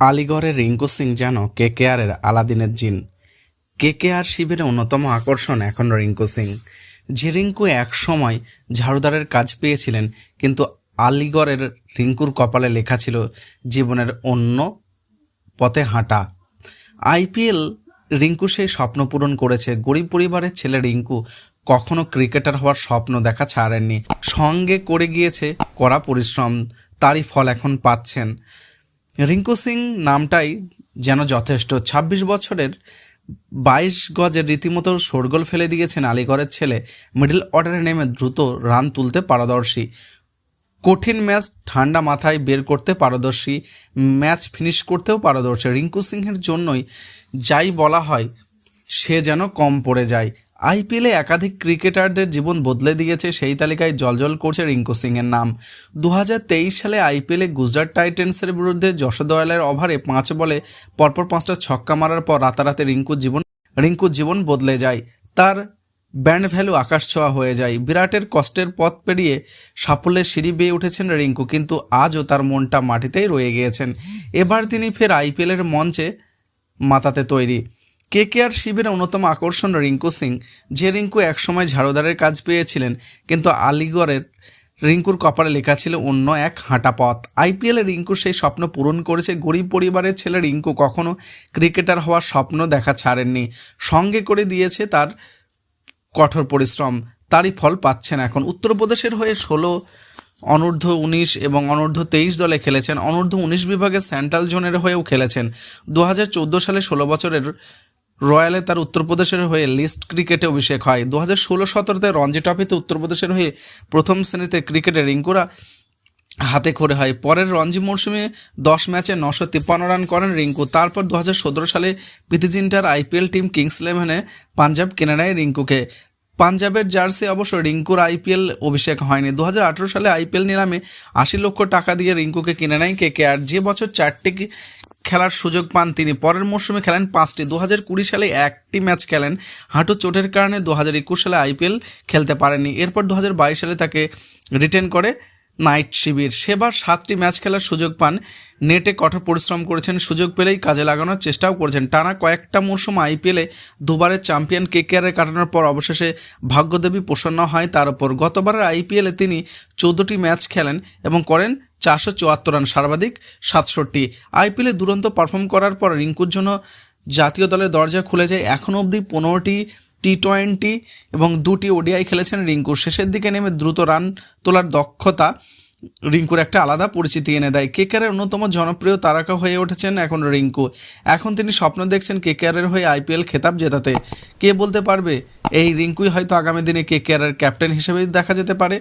আলিগড়ের রিঙ্কু সিং যেন কে কেআরের আলাদিনের জিন। কে কেআর শিবিরে অন্যতম আকর্ষণ এখন রিঙ্কু সিং। যে রিঙ্কু এক সময় ঝাড়ুদারের কাজ পেয়েছিলেন, কিন্তু আলিগড়ের রিঙ্কুর কপালে লেখা ছিল জীবনের অন্য পথে হাঁটা। আইপিএল রিঙ্কু সেই স্বপ্ন পূরণ করেছে। গরিব পরিবারের ছেলে রিঙ্কু কখনো ক্রিকেটার হওয়ার স্বপ্ন দেখা ছাড়েননি। সঙ্গে করে গিয়েছে কড়া পরিশ্রম, তারই ফল এখন পাচ্ছেন। রিঙ্কু সিং নামটাই যেন যথেষ্ট। ২৬ বছরের বাইশ গজের রীতিমতো শোরগোল ফেলে দিয়েছেন আলিগড়ের ছেলে মিডল অর্ডারে নেমে দ্রুত রান তুলতে পারদর্শী। কঠিন ম্যাচ ঠান্ডা মাথায় বের করতে পারদর্শী, ম্যাচ ফিনিশ করতেও পারদর্শী। রিঙ্কু সিংহের জন্যই যাই বলা হয়, সে যেন কম পড়ে যায়। আইপিএলে একাধিক ক্রিকেটারদের জীবন বদলে দিয়েছে সেই তালিকায় জলজল করছে রিঙ্কু সিংয়ের নাম। দু হাজার তেইশ সালে আইপিএলে গুজরাট টাইটেন্সের বিরুদ্ধে যশোদয়ালের ওভারে পাঁচ বলে, পরপর পাঁচটা ছক্কা মারার পর রাতারাতি রিঙ্কুর জীবন রিঙ্কুর জীবন বদলে যায়। তার ব্যান্ড ভ্যালু আকাশ ছোঁয়া হয়ে যায়। বিরাটের কষ্টের পথ পেরিয়ে সাফল্যের সিঁড়ি বেয়ে উঠেছেন রিঙ্কু, কিন্তু আজও তার মনটা মাটিতেই রয়ে গিয়েছেন। এবার তিনি ফের আইপিএলের মঞ্চে মাতাতে তৈরি। কে কে আর শিবিরের অন্যতম আকর্ষণ রিঙ্কু সিং। যে রিঙ্কু একসময় ঝাড়ুদারের কাজ পেয়েছিলেন, কিন্তু আলিগড়ের রিঙ্কুর কপালে লেখা ছিল অন্য এক হাঁটা পথ। আইপিএলে রিঙ্কু সেই স্বপ্ন পূরণ করেছে। গরিব পরিবারের ছেলে রিঙ্কু কখনো ক্রিকেটার হওয়ার স্বপ্ন দেখা ছাড়েননি। সঙ্গে করে দিয়েছে তার কঠোর পরিশ্রম। তারই ফল পাচ্ছেন এখন। উত্তরপ্রদেশের হয়ে ষোলো, অনূর্ধ্ব উনিশ এবং অনূর্ধ্ব তেইশ দলে খেলেছেন। অনূর্ধ্ব উনিশ বিভাগে সেন্ট্রাল জোনের হয়েও খেলেছেন। দু হাজার চোদ্দ সালে ষোলো বছরের রয়্যালে তার উত্তরপ্রদেশের হয়ে লিস্ট ক্রিকেটে অভিষেক হয়। দু হাজার ষোলো সতেরোতে রঞ্জি ট্রফিতে উত্তরপ্রদেশের হয়ে প্রথম শ্রেণীতে ক্রিকেটে রিঙ্কুরা হাতে করে হয়। পরের রঞ্জি মরশুমে দশ ম্যাচে নশো তিপ্পান্ন রান করেন রিঙ্কু। তারপর দু হাজার সতেরো সালে পিতিজিন্টার আইপিএল টিম কিংস ইলেভেনে পাঞ্জাব কিনে নেয় রিঙ্কুকে। পাঞ্জাবের জার্সি অবশ্য রিঙ্কুর আইপিএল অভিষেক হয়নি। দু হাজার আঠেরো সালে আইপিএল নিলামে আশি লক্ষ টাকা দিয়ে রিঙ্কুকে কিনে নেয় কে কে। আর যে বছর চারটি খেলার সুযোগ পান তিনি। পরের মরশুমে খেলেন পাঁচটি। দু হাজার কুড়ি সালে একটি ম্যাচ খেলেন। হাঁটু চোটের কারণে দু হাজার একুশ সালে আইপিএল খেলতে পারেননি। এরপর দু হাজার বাইশ সালে তাকে রিটেন করে নাইট শিবির। সেবার সাতটি ম্যাচ খেলার সুযোগ পান। নেটে কঠোর পরিশ্রম করেছেন। সুযোগ পেলেই কাজে লাগানোর চেষ্টাও করেছেন। টানা কয়েকটা মরশুম আইপিএলে দুবারের চ্যাম্পিয়ন কেকেআরে কাটানোর পর অবশেষে ভাগ্যদেবী প্রসন্ন হয় তার উপর। গতবারের আইপিএলে তিনি চোদ্দোটি ম্যাচ খেলেন এবং করেন চারশো চুয়াত্তর রান সর্বাধিক, সাতষট্টি আইপিএলে দুরন্ত পারফর্ম করার পর রিঙ্কুর জন্য জাতীয় দলের দরজা খুলে যায়। এখনও অবধি পনেরোটি টি টোয়েন্টি এবং দুটি ওডিআই খেলেছেন রিঙ্কুর শেষের দিকে নেমে দ্রুত রান তোলার দক্ষতা রিঙ্কুর একটা আলাদা পরিচিতি এনে দেয়। কেকেআরের অন্যতম জনপ্রিয় তারকা হয়ে উঠেছেন এখন রিঙ্কু। এখন তিনি স্বপ্ন দেখছেন কেকেআরের হয়ে আইপিএল খেতাব জেতাতে। কে বলতে পারবে? এই রিঙ্কুই হয়তো আগামী দিনে কেকেআরের ক্যাপ্টেন হিসেবেই দেখা যেতে পারে।